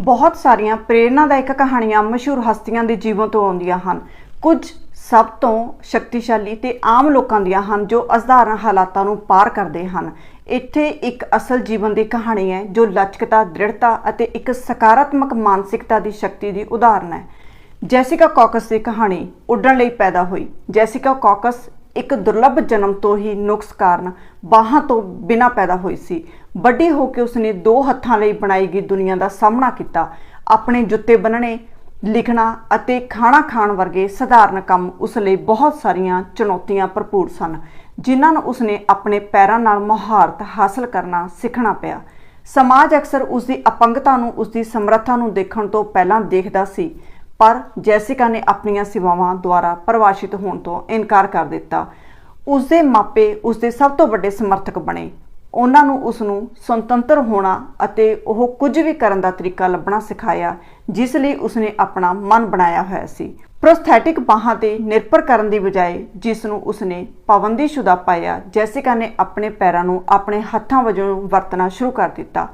ਬਹੁਤ ਸਾਰੀਆਂ ਪ੍ਰੇਰਨਾਦਾਇਕ ਕਹਾਣੀਆਂ ਮਸ਼ਹੂਰ ਹਸਤੀਆਂ ਦੇ ਜੀਵਨ ਤੋਂ ਆਉਂਦੀਆਂ ਹਨ। ਕੁਝ ਸਭ ਤੋਂ ਸ਼ਕਤੀਸ਼ਾਲੀ ਤੇ ਆਮ ਲੋਕਾਂ ਦੀਆਂ ਹਨ ਜੋ ਅਸਧਾਰਨ ਹਾਲਾਤਾਂ ਨੂੰ ਪਾਰ ਕਰਦੇ ਹਨ। ਇੱਥੇ ਇੱਕ ਅਸਲ ਜੀਵਨ ਦੀ ਕਹਾਣੀ ਹੈ ਜੋ ਲਚਕਤਾ, ਦ੍ਰਿੜਤਾ ਅਤੇ ਇੱਕ ਸਕਾਰਾਤਮਕ ਮਾਨਸਿਕਤਾ ਦੀ ਸ਼ਕਤੀ ਦੀ ਉਦਾਹਰਨ ਹੈ। ਜੈਸਿਕਾ ਕੌਕਸ ਦੀ ਕਹਾਣੀ ਉੱਡਣ ਲਈ ਪੈਦਾ ਹੋਈ। ਜੈਸਿਕਾ ਕੌਕਸ ਇੱਕ ਦੁਰਲੱਭ ਜਨਮ ਤੋਂ ਹੀ ਨੁਕਸ ਕਾਰਨ ਬਾਹਾਂ ਤੋਂ ਬਿਨਾਂ ਪੈਦਾ ਹੋਈ ਸੀ। ਵੱਡੀ ਹੋ ਕੇ ਉਸਨੇ ਦੋ ਹੱਥਾਂ ਲਈ ਬਣਾਈ ਗਈ ਦੁਨੀਆ ਦਾ ਸਾਹਮਣਾ ਕੀਤਾ। ਆਪਣੇ ਜੁੱਤੇ ਬੰਨਣੇ ਲਿਖਣਾ ਅਤੇ ਖਾਣਾ ਖਾਣ ਵਰਗੇ ਸਧਾਰਨ ਕੰਮ ਉਸ ਲਈ ਬਹੁਤ ਸਾਰੀਆਂ ਚੁਣੌਤੀਆਂ ਭਰਪੂਰ ਸਨ, ਜਿਨ੍ਹਾਂ ਨੂੰ ਉਸਨੇ ਆਪਣੇ ਪੈਰਾਂ ਨਾਲ ਮਹਾਰਤ ਹਾਸਲ ਕਰਨਾ ਸਿੱਖਣਾ ਪਿਆ। ਸਮਾਜ ਅਕਸਰ ਉਸ ਦੀ ਅਪੰਗਤਾ ਨੂੰ ਉਸ ਦੀ ਸਮਰੱਥਾ ਨੂੰ ਦੇਖਣ ਤੋਂ ਪਹਿਲਾਂ ਦੇਖਦਾ ਸੀ। ਪਰ ਜੈਸਿਕਾ ਨੇ ਆਪਣੀਆਂ ਸੇਵਾਵਾਂ ਦੁਆਰਾ ਪਰਿਭਾਸ਼ਿਤ ਹੋਣ ਤੋਂ ਇਨਕਾਰ ਕਰ ਦਿੱਤਾ। ਉਸ ਦੇ ਮਾਪੇ ਉਸ ਦੇ ਸਭ ਤੋਂ ਵੱਡੇ ਸਮਰਥਕ ਬਣੇ। ਉਹਨਾਂ ਨੂੰ ਉਸ ਨੂੰ ਸੁਤੰਤਰ ਹੋਣਾ ਅਤੇ ਉਹ ਕੁਝ ਵੀ ਕਰਨ ਦਾ ਤਰੀਕਾ ਲੱਭਣਾ ਸਿਖਾਇਆ, ਜਿਸ ਲਈ ਉਸਨੇ ਆਪਣਾ ਮਨ ਬਣਾਇਆ ਹੋਇਆ ਸੀ। ਪ੍ਰੋਸਥੈਟਿਕ ਬਾਹਾਂ ਤੇ ਨਿਰਭਰ ਕਰਨ ਦੀ ਬਜਾਏ ਜਿਸ ਨੂੰ ਉਸਨੇ ਪਾਬੰਦੀਸ਼ੁਦਾ ਪਾਇਆ, ਜੈਸਿਕਾ ਨੇ ਆਪਣੇ ਪੈਰਾਂ ਨੂੰ ਆਪਣੇ ਹੱਥਾਂ ਵਜੋਂ ਵਰਤਣਾ ਸ਼ੁਰੂ ਕਰ ਦਿੱਤਾ।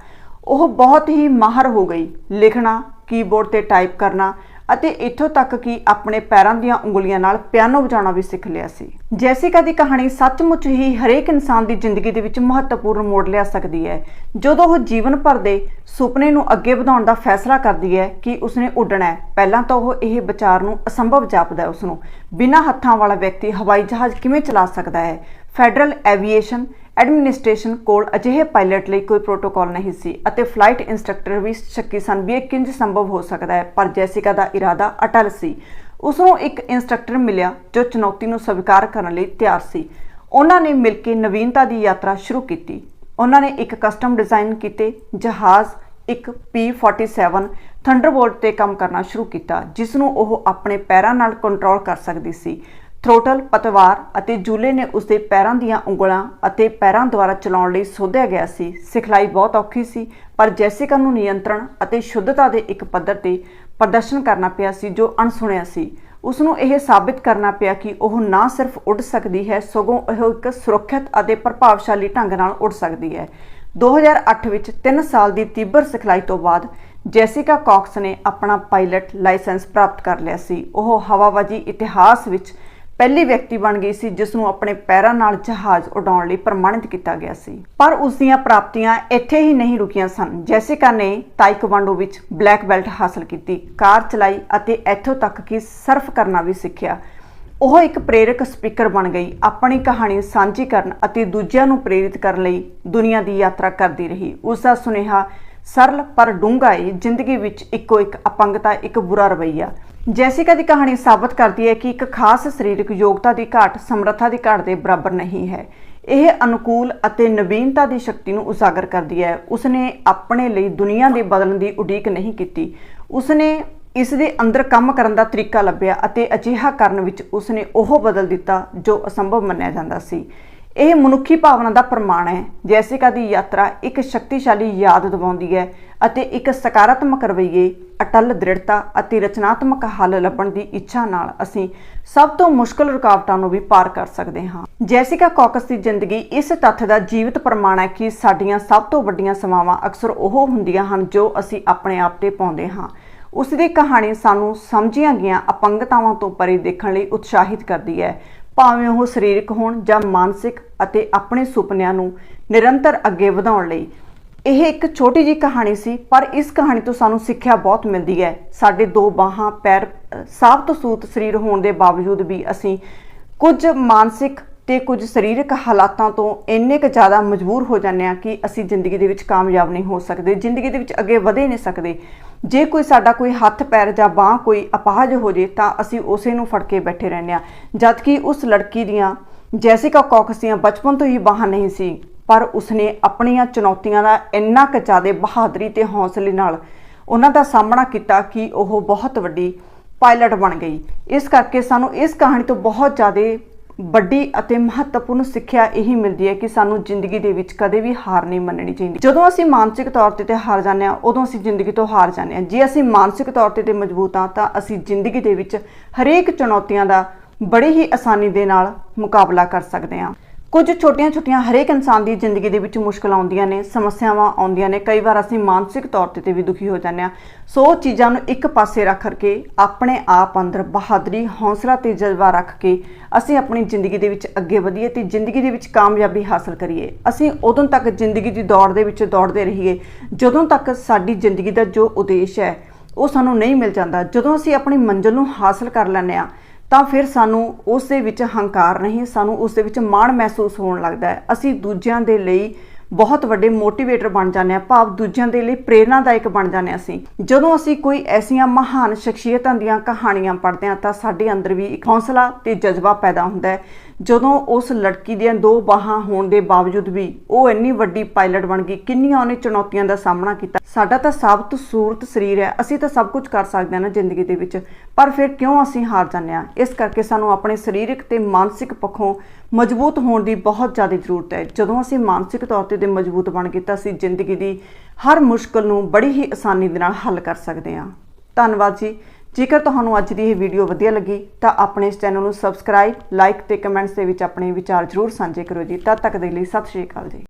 ਉਹ ਬਹੁਤ ਹੀ ਮਾਹਰ ਹੋ ਗਈ। ਲਿਖਣਾ, ਕੀਬੋਰਡ ਤੇ ਟਾਈਪ ਕਰਨਾ ਅਤੇ ਇੱਥੋਂ ਤੱਕ ਕਿ ਆਪਣੇ ਪੈਰਾਂ ਦੀਆਂ ਉਂਗਲੀਆਂ ਨਾਲ ਪਿਆਨੋ ਵਜਾਉਣਾ ਵੀ ਸਿੱਖ ਲਿਆ ਸੀ। ਜੈਸਿਕਾ ਦੀ ਕਹਾਣੀ ਸੱਚਮੁੱਚ ਹੀ ਹਰੇਕ ਇਨਸਾਨ ਦੀ ਜ਼ਿੰਦਗੀ ਦੇ ਵਿੱਚ ਮਹੱਤਵਪੂਰਨ ਮੋੜ ਲਿਆ ਸਕਦੀ ਹੈ। ਜਦੋਂ ਉਹ ਜੀਵਨ ਭਰ ਦੇ ਸੁਪਨੇ ਨੂੰ ਅੱਗੇ ਵਧਾਉਣ ਦਾ ਫੈਸਲਾ ਕਰਦੀ ਹੈ ਕਿ ਉਸਨੇ ਉੱਡਣਾ ਹੈ, ਪਹਿਲਾਂ ਤਾਂ ਉਹ ਇਹ ਵਿਚਾਰ ਨੂੰ ਅਸੰਭਵ ਜਾਪਦਾ ਹੈ ਉਸਨੂੰ। ਬਿਨਾਂ ਹੱਥਾਂ ਵਾਲਾ ਵਿਅਕਤੀ ਹਵਾਈ ਜਹਾਜ਼ ਕਿਵੇਂ ਚਲਾ ਸਕਦਾ ਹੈ? ਫੈਡਰਲ ਐਵੀਏਸ਼ਨ ਐਡਮਿਨਿਸਟ੍ਰੇਸ਼ਨ ਕੋਲ ਅਜਿਹੇ ਪਾਇਲਟ ਲਈ ਕੋਈ ਪ੍ਰੋਟੋਕਾਲ ਨਹੀਂ ਸੀ ਅਤੇ ਫਲਾਈਟ ਇੰਸਟ੍ਰਕਟਰ ਵੀ ਸ਼ੱਕੀ ਸਨ ਵੀ ਇਹ ਕਿੰਜ ਸੰਭਵ ਹੋ ਸਕਦਾ ਹੈ, ਪਰ ਜੈਸਿਕਾ ਦਾ ਇਰਾਦਾ ਅਟਲ ਸੀ। ਉਸ ਨੂੰ ਇੱਕ ਇੰਸਟ੍ਰਕਟਰ ਮਿਲਿਆ ਜੋ ਚੁਣੌਤੀ ਨੂੰ ਸਵੀਕਾਰ ਕਰਨ ਲਈ ਤਿਆਰ ਸੀ। ਉਹਨਾਂ ਨੇ ਮਿਲ ਕੇ ਨਵੀਨਤਾ ਦੀ ਯਾਤਰਾ ਸ਼ੁਰੂ ਕੀਤੀ। ਉਹਨਾਂ ਨੇ ਇੱਕ ਕਸਟਮ ਡਿਜ਼ਾਈਨ ਕੀਤੇ, ਜਹਾਜ਼, ਇੱਕ P47 ਥੰਡਰਬੋਲਟ ਤੇ ਕੰਮ ਕਰਨਾ ਸ਼ੁਰੂ ਕੀਤਾ ਜਿਸ ਨੂੰ ਉਹ ਆਪਣੇ ਪੈਰਾਂ ਨਾਲ ਕੰਟਰੋਲ ਕਰ ਸਕਦੀ ਸੀ। ਥਰੋਟਲ ਪਤਵਾਰ ਅਤੇ ਜੂਲੇ ਨੇ ਉਸਦੇ ਪੈਰਾਂ ਦੀਆਂ ਉਂਗਲਾਂ ਅਤੇ ਪੈਰਾਂ ਦੁਆਰਾ ਚਲਾਉਣ ਲਈ ਸੋਧਿਆ ਗਿਆ ਸੀ। ਸਿਖਲਾਈ ਬਹੁਤ ਔਖੀ ਸੀ, ਪਰ ਜੈਸਿਕਾ ਨੂੰ ਨਿਯੰਤਰਣ ਅਤੇ ਸ਼ੁੱਧਤਾ ਦੇ ਇੱਕ ਪੱਧਰ ਤੇ ਪ੍ਰਦਰਸ਼ਨ ਕਰਨਾ ਪਿਆ ਸੀ ਜੋ ਅਣਸੁਣਿਆ ਸੀ। ਉਸ ਨੂੰ ਇਹ ਸਾਬਿਤ ਕਰਨਾ ਪਿਆ ਕਿ ਉਹ ਨਾ ਸਿਰਫ ਉੱਡ ਸਕਦੀ ਹੈ, ਸਗੋਂ ਉਹ ਇੱਕ ਸੁਰੱਖਿਅਤ ਅਤੇ ਪ੍ਰਭਾਵਸ਼ਾਲੀ ਢੰਗ ਨਾਲ ਉੱਡ ਸਕਦੀ ਹੈ। 2008 ਵਿੱਚ 3 ਸਾਲ ਦੀ ਤੀਬਰ ਸਿਖਲਾਈ ਤੋਂ ਬਾਅਦ ਜੈਸਿਕਾ ਕੌਕਸ ਨੇ ਆਪਣਾ ਪਾਇਲਟ ਲਾਇਸੈਂਸ ਪ੍ਰਾਪਤ ਕਰ ਲਿਆ ਸੀ। ਉਹ ਹਵਾਬਾਜ਼ੀ ਇਤਿਹਾਸ ਵਿੱਚ ਪਹਿਲੀ ਵਿਅਕਤੀ ਬਣ ਗਈ ਸੀ ਜਿਸ ਨੂੰ ਆਪਣੇ ਪੈਰਾਂ ਨਾਲ ਜਹਾਜ਼ ਉਡਾਉਣ ਲਈ ਪ੍ਰਮਾਣਿਤ ਕੀਤਾ ਗਿਆ ਸੀ। ਪਰ ਉਸ ਦੀਆਂ ਪ੍ਰਾਪਤੀਆਂ ਇੱਥੇ ਹੀ ਨਹੀਂ ਰੁਕੀਆਂ ਸਨ। ਜੈਸਿਕਾ ਨੇ ਤਾਈਕਵਾਂਡੋ ਵਿੱਚ ਬਲੈਕ ਬੈਲਟ ਹਾਸਲ ਕੀਤੀ, ਕਾਰ ਚਲਾਈ ਅਤੇ ਇੱਥੋਂ ਤੱਕ ਕਿ ਸਰਫ ਕਰਨਾ ਵੀ ਸਿੱਖਿਆ। ਉਹ ਇੱਕ ਪ੍ਰੇਰਕ ਸਪੀਕਰ ਬਣ ਗਈ। ਆਪਣੀ ਕਹਾਣੀ ਸਾਂਝੀ ਕਰਨ ਅਤੇ ਦੂਜਿਆਂ ਨੂੰ ਪ੍ਰੇਰਿਤ ਕਰਨ ਲਈ ਦੁਨੀਆ ਦੀ ਯਾਤਰਾ ਕਰਦੀ ਰਹੀ। ਉਸ ਦਾ ਸੁਨੇਹਾ ਸਰਲ ਪਰ ਡੂੰਘਾ ਹੈ ਜ਼ਿੰਦਗੀ ਵਿੱਚ ਇੱਕੋ ਇੱਕ ਅਪੰਗਤਾ, ਇੱਕ ਬੁਰਾ ਰਵੱਈਆ। ਜੈਸਿਕਾ ਦੀ ਕਹਾਣੀ ਸਾਬਤ ਕਰਦੀ ਹੈ ਕਿ ਇੱਕ ਖਾਸ ਸਰੀਰਕ ਯੋਗਤਾ ਦੀ ਘਾਟ ਸਮਰੱਥਾ ਦੀ ਘਾਟ ਦੇ ਬਰਾਬਰ ਨਹੀਂ ਹੈ। ਇਹ ਅਨੁਕੂਲ ਅਤੇ ਨਵੀਨਤਾ ਦੀ ਸ਼ਕਤੀ ਨੂੰ ਉਜਾਗਰ ਕਰਦੀ ਹੈ। ਉਸਨੇ ਆਪਣੇ ਲਈ ਦੁਨੀਆ ਦੇ ਬਦਲਣ ਦੀ ਉਡੀਕ ਨਹੀਂ ਕੀਤੀ। ਉਸਨੇ ਇਸ ਦੇ ਅੰਦਰ ਕੰਮ ਕਰਨ ਦਾ ਤਰੀਕਾ ਲੱਭਿਆ ਅਤੇ ਅਜਿਹਾ ਕਰਨ ਵਿੱਚ ਉਸਨੇ ਉਹ ਬਦਲ ਦਿੱਤਾ ਜੋ ਅਸੰਭਵ ਮੰਨਿਆ ਜਾਂਦਾ ਸੀ। ਇਹ ਮਨੁੱਖੀ ਭਾਵਨਾ ਦਾ ਪ੍ਰਮਾਣ ਹੈ। ਜੈਸਿਕਾ ਦੀ ਯਾਤਰਾ ਇੱਕ ਸ਼ਕਤੀਸ਼ਾਲੀ ਯਾਦ ਦਿਵਾਉਂਦੀ ਹੈ ਅਤੇ ਇੱਕ ਸਕਾਰਾਤਮਕ ਰਵੱਈਏ, ਅਟਲ ਦ੍ਰਿੜਤਾ ਅਤੇ ਰਚਨਾਤਮਕ ਹੱਲ ਲੱਭਣ ਦੀ ਇੱਛਾ ਨਾਲ ਅਸੀਂ ਸਭ ਤੋਂ ਮੁਸ਼ਕਲ ਰੁਕਾਵਟਾਂ ਨੂੰ ਵੀ ਪਾਰ ਕਰ ਸਕਦੇ ਹਾਂ। ਜੈਸਿਕਾ ਕੌਕਸ ਦੀ ਜ਼ਿੰਦਗੀ ਇਸ ਤੱਥ ਦਾ ਜੀਵਤ ਪ੍ਰਮਾਣ ਹੈ ਕਿ ਸਾਡੀਆਂ ਸਭ ਤੋਂ ਵੱਡੀਆਂ ਸਮਾਵਾਂ ਅਕਸਰ ਉਹ ਹੁੰਦੀਆਂ ਹਨ ਜੋ ਅਸੀਂ ਆਪਣੇ ਆਪ ਤੇ ਪਾਉਂਦੇ ਹਾਂ। ਉਸ ਦੀ ਕਹਾਣੀ ਸਾਨੂੰ ਸਮਝੀਆਂ ਗਈਆਂ ਅਪੰਗਤਾਵਾਂ ਤੋਂ ਪਰੇ ਦੇਖਣ ਲਈ ਉਤਸ਼ਾਹਿਤ ਕਰਦੀ ਹੈ। ਭਾਵੇਂ ਉਹ ਸਰੀਰਕ ਹੋਣ ਜਾਂ ਮਾਨਸਿਕ ਅਤੇ ਆਪਣੇ ਸੁਪਨਿਆਂ ਨੂੰ ਨਿਰੰਤਰ ਅੱਗੇ ਵਧਾਉਣ ਲਈ। ਇਹ ਇੱਕ ਛੋਟੀ ਜੀ ਕਹਾਣੀ ਸੀ, ਪਰ ਇਸ ਕਹਾਣੀ ਤੋਂ ਸਾਨੂੰ ਸਿੱਖਿਆ ਬਹੁਤ ਮਿਲਦੀ ਹੈ। ਸਾਡੇ ਦੋ ਬਾਹਾਂ, ਪੈਰ ਸਾਫ਼ ਤੋਂ ਸੂਤ ਸਰੀਰ ਹੋਣ ਦੇ ਬਾਵਜੂਦ ਵੀ ਅਸੀਂ ਕੁਝ ਮਾਨਸਿਕ ਤੇ ਕੁਝ ਸਰੀਰਕ ਹਾਲਾਤਾਂ ਤੋਂ ਇੰਨੇ ਕੁ ਜ਼ਿਆਦਾ ਮਜਬੂਰ ਹੋ ਜਾਂਦੇ ਆ ਕਿ ਅਸੀਂ ਜ਼ਿੰਦਗੀ ਦੇ ਵਿੱਚ ਕਾਮਯਾਬ ਨਹੀਂ ਹੋ ਸਕਦੇ, ਜ਼ਿੰਦਗੀ ਦੇ ਵਿੱਚ ਅੱਗੇ ਵਧੇ ਨਹੀਂ ਸਕਦੇ। ਜੇ ਕੋਈ ਸਾਡਾ ਕੋਈ ਹੱਥ, ਪੈਰ ਜਾਂ ਬਾਹ ਕੋਈ ਅਪਾਹਜ ਹੋ ਜੇ, ਤਾਂ ਅਸੀਂ ਉਸੇ ਨੂੰ ਫੜ ਕੇ ਬੈਠੇ ਰਹਿੰਦੇ ਆ ਜਦ ਕਿ ਉਸ ਲੜਕੀ ਦੀਆਂ, ਜੈਸਿਕਾ ਕੌਕਸ ਦੀਆਂ ਬਚਪਨ ਤੋਂ ਹੀ ਬਾਹਾਂ ਨਹੀਂ ਸੀ, ਪਰ ਉਸਨੇ ਆਪਣੀਆਂ ਚੁਣੌਤੀਆਂ ਦਾ ਇੰਨਾ ਕੁ ਜ਼ਿਆਦਾ ਬਹਾਦਰੀ ਤੇ ਹੌਸਲੇ ਨਾਲ ਉਹਨਾਂ ਦਾ ਸਾਹਮਣਾ ਕੀਤਾ ਕਿ ਉਹ ਬਹੁਤ ਵੱਡੀ ਪਾਇਲਟ ਬਣ ਗਈ। ਇਸ ਕਰਕੇ ਸਾਨੂੰ ਇਸ ਕਹਾਣੀ ਤੋਂ ਬਹੁਤ ਜ਼ਿਆਦਾ ਵੱਡੀ ਅਤੇ ਮਹੱਤਵਪੂਰਨ ਸਿੱਖਿਆ ਇਹੀ ਮਿਲਦੀ ਹੈ ਕਿ ਸਾਨੂੰ ਜ਼ਿੰਦਗੀ ਦੇ ਵਿੱਚ ਕਦੇ ਵੀ ਹਾਰ ਨਹੀਂ ਮੰਨਣੀ ਚਾਹੀਦੀ। ਜਦੋਂ ਅਸੀਂ ਮਾਨਸਿਕ ਤੌਰ ਤੇ ਤੇ ਹਾਰ ਜਾਂਦੇ ਹਾਂ, ਉਦੋਂ ਅਸੀਂ ਜ਼ਿੰਦਗੀ ਤੋਂ ਹਾਰ ਜਾਂਦੇ ਹਾਂ। ਜੇ ਅਸੀਂ ਮਾਨਸਿਕ ਤੌਰ ਤੇ ਤੇ ਮਜ਼ਬੂਤ ਹਾਂ, ਤਾਂ ਅਸੀਂ ਜ਼ਿੰਦਗੀ ਦੇ ਵਿੱਚ ਹਰੇਕ ਚੁਣੌਤੀਆਂ ਦਾ ਬੜੀ ਹੀ ਆਸਾਨੀ ਦੇ ਨਾਲ ਮੁਕਾਬਲਾ ਕਰ ਸਕਦੇ ਹਾਂ। ਕੁਝ ਛੋਟੀਆਂ-ਛੋਟੀਆਂ ਹਰੇਕ ਇਨਸਾਨ ਦੀ ਜ਼ਿੰਦਗੀ ਦੇ ਵਿੱਚ ਮੁਸ਼ਕਲਾਂ ਆਉਂਦੀਆਂ ਨੇ, ਸਮੱਸਿਆਵਾਂ ਆਉਂਦੀਆਂ ਨੇ। ਕਈ ਵਾਰ ਅਸੀਂ ਮਾਨਸਿਕ ਤੌਰ ਤੇ ਵੀ ਦੁਖੀ ਹੋ ਜਾਂਦੇ ਆ ਸੋ ਚੀਜ਼ਾਂ ਨੂੰ ਇੱਕ ਪਾਸੇ ਰੱਖ ਕੇ, ਆਪਣੇ ਆਪ ਅੰਦਰ ਬਹਾਦਰੀ, ਹੌਸਲਾ ਤੇ ਜਜ਼ਬਾ ਰੱਖ ਕੇ ਅਸੀਂ ਆਪਣੀ ਜ਼ਿੰਦਗੀ ਦੇ ਵਿੱਚ ਅੱਗੇ ਵਧੀਏ ਤੇ ਜ਼ਿੰਦਗੀ ਦੇ ਵਿੱਚ ਕਾਮਯਾਬੀ ਹਾਸਲ ਕਰੀਏ। ਅਸੀਂ ਉਦੋਂ ਤੱਕ ਜ਼ਿੰਦਗੀ ਦੀ ਦੌੜ ਦੇ ਵਿੱਚ ਦੌੜਦੇ ਰਹੀਏ, ਜਦੋਂ ਤੱਕ ਸਾਡੀ ਜ਼ਿੰਦਗੀ ਦਾ ਜੋ ਉਦੇਸ਼ ਹੈ, ਉਹ ਸਾਨੂੰ ਨਹੀਂ ਮਿਲ ਜਾਂਦਾ। ਜਦੋਂ ਅਸੀਂ ਆਪਣੀ ਮੰਜ਼ਿਲ ਨੂੰ ਹਾਸਲ ਕਰ ਲੈਂਦੇ ਆ ਤਾਂ ਫਿਰ ਸਾਨੂੰ ਉਸ ਦੇ ਵਿੱਚ ਹੰਕਾਰ ਨਹੀਂ, ਸਾਨੂੰ ਉਸ ਦੇ ਵਿੱਚ ਮਾਣ ਮਹਿਸੂਸ ਹੋਣ ਲੱਗਦਾ ਹੈ। ਅਸੀਂ ਦੂਜਿਆਂ ਦੇ ਲਈ ਬਹੁਤ ਵੱਡੇ ਮੋਟੀਵੇਟਰ ਬਣ ਜਾਂਦੇ ਆ ਭਾਵ ਦੂਜਿਆਂ ਦੇ ਲਈ ਪ੍ਰੇਰਨਾਦਾਇਕ ਬਣ ਜਾਂਦੇ ਹਾਂ ਅਸੀਂ। ਜਦੋਂ ਅਸੀਂ ਕੋਈ ਐਸੀਆਂ ਮਹਾਨ ਸ਼ਖਸੀਅਤਾਂ ਦੀਆਂ ਕਹਾਣੀਆਂ ਪੜ੍ਹਦੇ ਹਾਂ ਤਾਂ ਸਾਡੇ ਅੰਦਰ ਵੀ ਇੱਕ ਹੌਸਲਾ ਤੇ ਜਜ਼ਬਾ ਪੈਦਾ ਹੁੰਦਾ ਹੈ। ਜਦੋਂ ਉਸ ਲੜਕੀ ਦੀਆਂ ਦੋ ਬਾਹਾਂ ਹੋਣ ਦੇ ਬਾਵਜੂਦ ਵੀ ਉਹ ਇੰਨੀ ਵੱਡੀ ਪਾਇਲਟ ਬਣ ਗਈ, ਕਿੰਨੀਆਂ ਉਹਨੇ ਚੁਣੌਤੀਆਂ ਦਾ ਸਾਹਮਣਾ ਕੀਤਾ। ਸਾਡਾ ਤਾਂ ਸਾਬਤ ਸੂਰਤ ਸਰੀਰ ਹੈ, ਅਸੀਂ ਤਾਂ ਸਭ ਕੁਝ ਕਰ ਸਕਦੇ ਹਾਂ ਨਾ ਜ਼ਿੰਦਗੀ ਦੇ ਵਿੱਚ। ਪਰ ਫਿਰ ਕਿਉਂ ਅਸੀਂ ਹਾਰ ਜਾਂਦੇ ਹਾਂ? ਇਸ ਕਰਕੇ ਸਾਨੂੰ ਆਪਣੇ ਸਰੀਰਕ ਤੇ ਮਾਨਸਿਕ ਪੱਖੋਂ ਮਜ਼ਬੂਤ ਹੋਣ ਦੀ ਬਹੁਤ ਜ਼ਿਆਦਾ ਜ਼ਰੂਰਤ ਹੈ। ਜਦੋਂ ਅਸੀਂ ਮਾਨਸਿਕ ਤੌਰ 'ਤੇ ਤੇ ਤੇ ਮਜ਼ਬੂਤ ਬਣ ਕੇ ਤਾਂ ਅਸੀਂ ਜ਼ਿੰਦਗੀ ਦੀ ਹਰ ਮੁਸ਼ਕਲ ਨੂੰ ਬੜੀ ਹੀ ਆਸਾਨੀ ਦੇ ਨਾਲ ਹੱਲ ਕਰ ਸਕਦੇ ਹਾਂ। ਧੰਨਵਾਦ ਜੀ। ਜੇਕਰ ਤੁਹਾਨੂੰ ਅੱਜ ਦੀ ਇਹ ਵੀਡੀਓ ਵਧੀਆ ਲੱਗੀ, ਤਾਂ ਆਪਣੇ ਇਸ ਚੈਨਲ ਨੂੰ ਸਬਸਕ੍ਰਾਈਬ ਲਾਈਕ ਤੇ ਕਮੈਂਟਸ ਦੇ ਵਿੱਚ ਆਪਣੇ ਵਿਚਾਰ ਜ਼ਰੂਰ ਸਾਂਝੇ ਕਰੋ ਜੀ। ਤਦ ਤੱਕ ਦੇ ਲਈ ਸਤਿ ਸ਼੍ਰੀ ਅਕਾਲ ਜੀ।